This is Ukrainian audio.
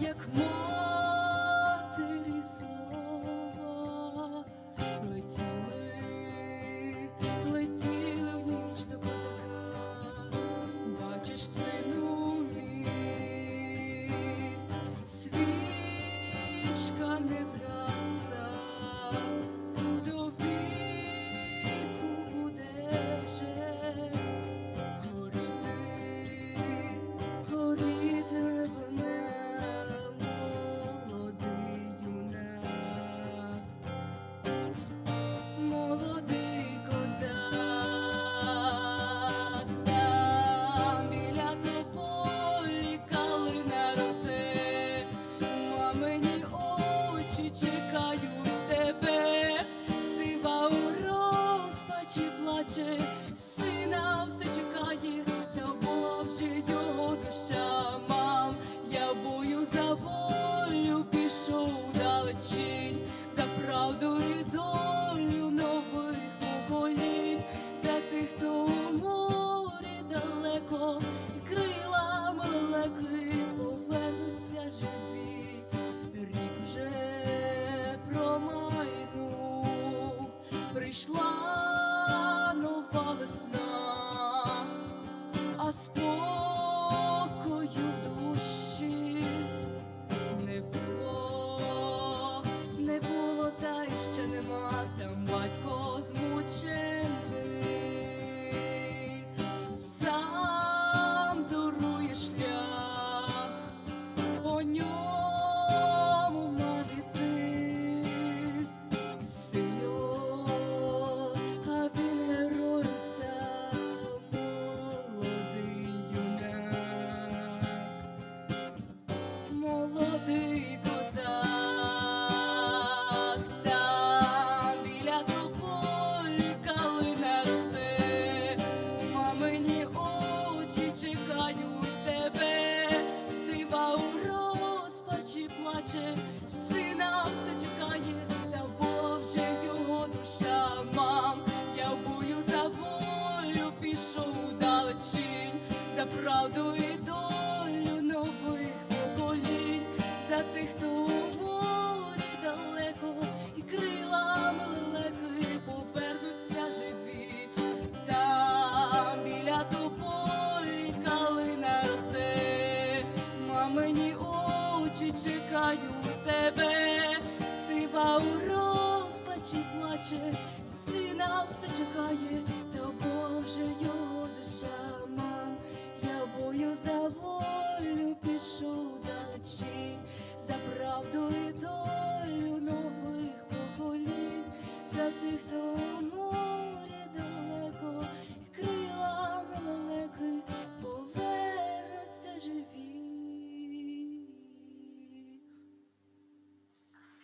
як мо. плаче, сина все чекає. ще нема. правду і долю нових поколінь. За тих, хто у морі далеко, і крила млеки повернуться живі, там біля тополі калина росте, мамині очі чекають тебе, сива у розпачі плаче, сина все чекає та Божею.